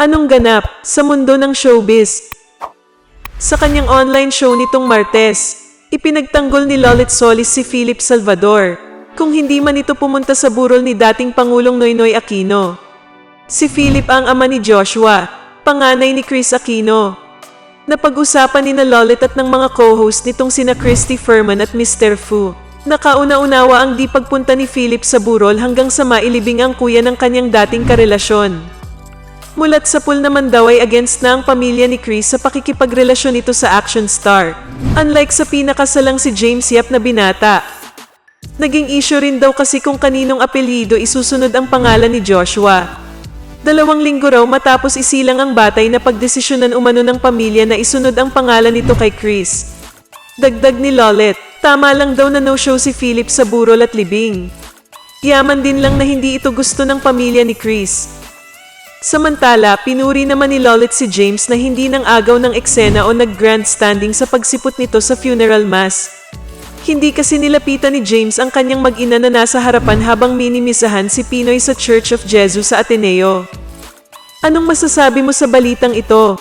Anong ganap sa mundo ng showbiz? Sa kanyang online show nitong Martes, ipinagtanggol ni Lolit Solis si Philip Salvador kung hindi man ito pumunta sa burol ni dating Pangulong Noynoy Aquino. Si Philip ang ama ni Joshua, panganay ni Chris Aquino. Napag-usapan ni na Lolit at ng mga co-host nitong sina Christy Furman at Mr. Fu. Nakauna-unawa ang di pagpunta ni Philip sa burol hanggang sa mailibing ang kuya ng kanyang dating karelasyon. Mulat sa pool naman daw ay against na ang pamilya ni Chris sa pakikipagrelasyon nito sa action star. Unlike sa pinakasalang si James Yap na binata. Naging issue rin daw kasi kung kaninong apelyido isusunod ang pangalan ni Joshua. Dalawang linggo raw matapos isilang ang batay na pagdesisyonan umano ng pamilya na isunod ang pangalan nito kay Chris. Dagdag ni Lolet, tama lang daw na no-show si Philip sa burol at libing. Yaman din lang na hindi ito gusto ng pamilya ni Chris. Samantala, pinuri naman ni Lolet si James na hindi nang agaw ng eksena o nag-grandstanding sa pagsipot nito sa funeral mass. Hindi kasi nilapitan ni James ang kanyang mag-ina na nasa harapan habang minimisahan si Pinoy sa Church of Jesus sa Ateneo. Anong masasabi mo sa balitang ito?